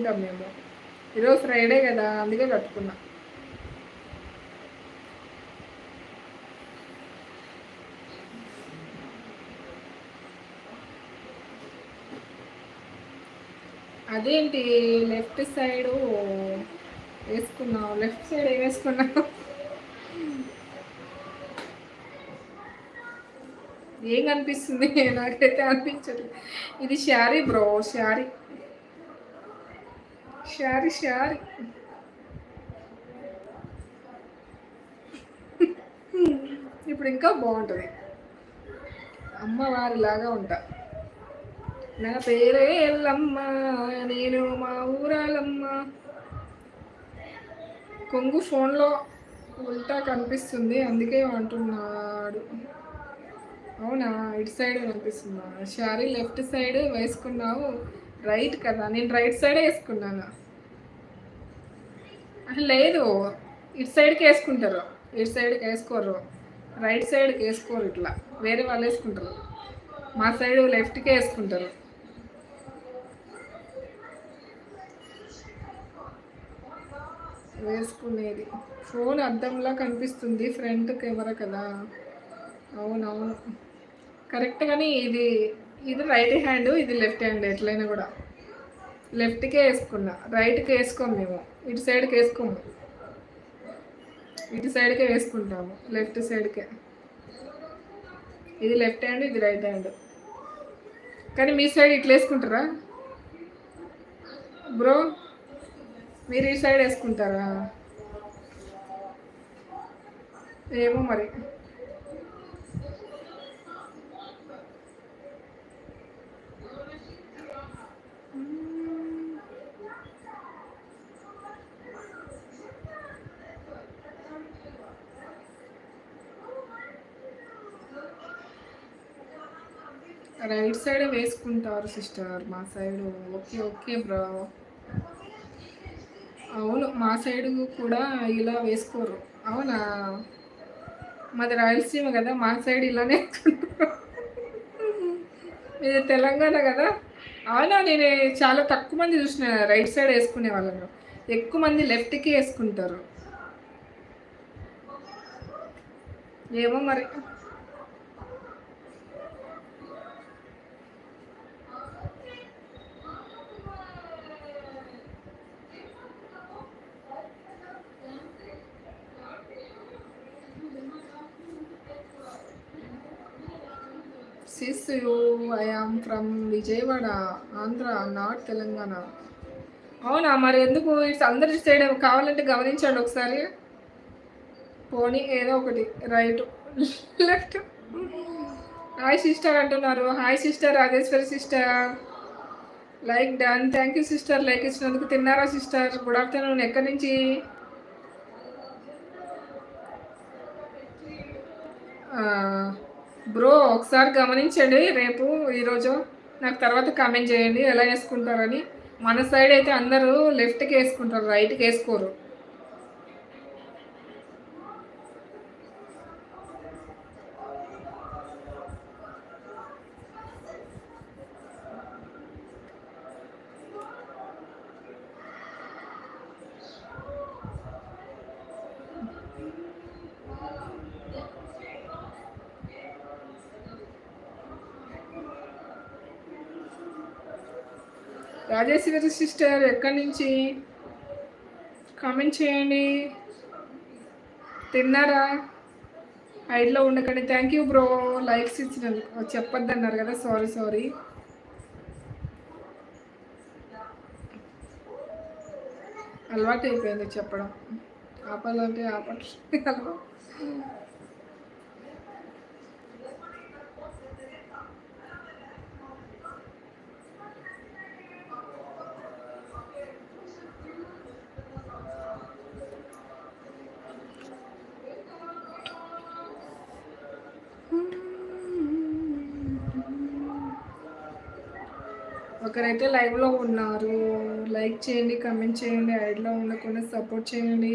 కట్టుకుంటాం మేము. ఈరోజు ఫ్రైడే కదా అందుకే కట్టుకున్నా. అదేంటి లెఫ్ట్ సైడ్ వేసుకున్నావు? లెఫ్ట్ సైడ్ ఏం వేసుకున్నావు? ఏం కనిపిస్తుంది నాకైతే అనిపించట్లేదు ఇది శారీ బ్రో శారీ. షారి షారి ఇప్పుడు ఇంకా బాగుంటుంది. అమ్మవారిలాగా ఉంటా. నా పేరే ఎల్లమ్మ నేను మా ఊరాలమ్మ. కొంగు ఫోన్లో ఉల్టా కనిపిస్తుంది అందుకే అంటున్నాడు. అవునా? ఇటు సైడ్ కనిపిస్తుందా? షారీ లెఫ్ట్ సైడ్ వేసుకున్నావు. రైట్ కదా? నేను రైట్ సైడే వేసుకున్నాను. లేదు. ఇటు సైడ్కి వేసుకుంటారు. ఇటు సైడ్కి వేసుకోరు. రైట్ సైడ్కి వేసుకోరు ఇట్లా. వేరే వాళ్ళు వేసుకుంటారు. మా సైడ్ లెఫ్ట్కే వేసుకుంటారు. వేసుకునేది. ఫోన్ అద్దంలా కనిపిస్తుంది ఫ్రంట్ కెమెరా కదా. అవునవును. కరెక్ట్ కానీ ఇది ఇది రైట్ హ్యాండ్ ఇది లెఫ్ట్ హ్యాండ్ ఎట్లయినా కూడా. లెఫ్ట్కే వేసుకున్నా. రైట్కి వేసుకోము మేము. ఇటు సైడ్కి వేసుకోము. ఇటు సైడ్కే వేసుకుంటాము. లెఫ్ట్ సైడ్కే ఇది లెఫ్ట్ హ్యాండ్ ఇది రైట్ హ్యాండ్ కానీ మీ సైడ్ ఇట్లా వేసుకుంటారా? బ్రో మీరు ఈ సైడ్ వేసుకుంటారా? ఏమో మరి. రైట్ సైడ్ వేసుకుంటారు సిస్టర్ మా సైడ్. Okay okay bro. అవును మా సైడ్ కూడా ఇలా వేసుకోరు. అవునా? మాది రాయలసీమ కదా మా సైడ్ ఇలానే ఇది తెలంగాణ కదా. అవునా నేను చాలా తక్కువ మంది చూసిన రైట్ సైడ్ వేసుకునే వాళ్ళను. ఎక్కువ మంది లెఫ్ట్కి వేసుకుంటారు. ఏమో మరి. Sis you I from Vijayawada Andhra not Telangana. అవునా? మరి ఎందుకు ఇట్స్ అందరి సైడ్ కావాలంటే గమనించండి ఒకసారి. పోనీ ఏదో ఒకటి రైట్. లెఫ్ట్. హాయ్ సిస్టర్ అంటున్నారు. Hi sister Rajeshwari sister like done thank you sister like ఇచ్చినందుకు తిన్నారా సిస్టర్ గుడ్ ఆఫ్టర్నూన్ ఎక్కడి నుంచి? Uh, బ్రో ఒకసారి గమనించండి రేపు ఈరోజు నాకు తర్వాత కామెంట్ చేయండి ఎలా వేసుకుంటారని. మన సైడ్ అయితే అందరూ లెఫ్ట్కి వేసుకుంటారు రైట్కి వేసుకోరు. రాజేశ్వరి సిస్టర్ ఎక్కడి నుంచి? కామెంట్ చేయండి. తిన్నారా? ఐడ్లో ఉండకండి. థ్యాంక్ యూ బ్రో లైక్స్ ఇచ్చినందుకు. చెప్పొద్దు అన్నారు కదా. సారీ సారీ అలవాటు అయిపోయింది చెప్పడం. ఆపాలంటే ఆపట్లేదు ఒకరైతే లైవ్లో ఉన్నారు లైక్ చేయండి కమెంట్ చేయండి ఐడిలో ఉండకుండా సపోర్ట్ చేయండి.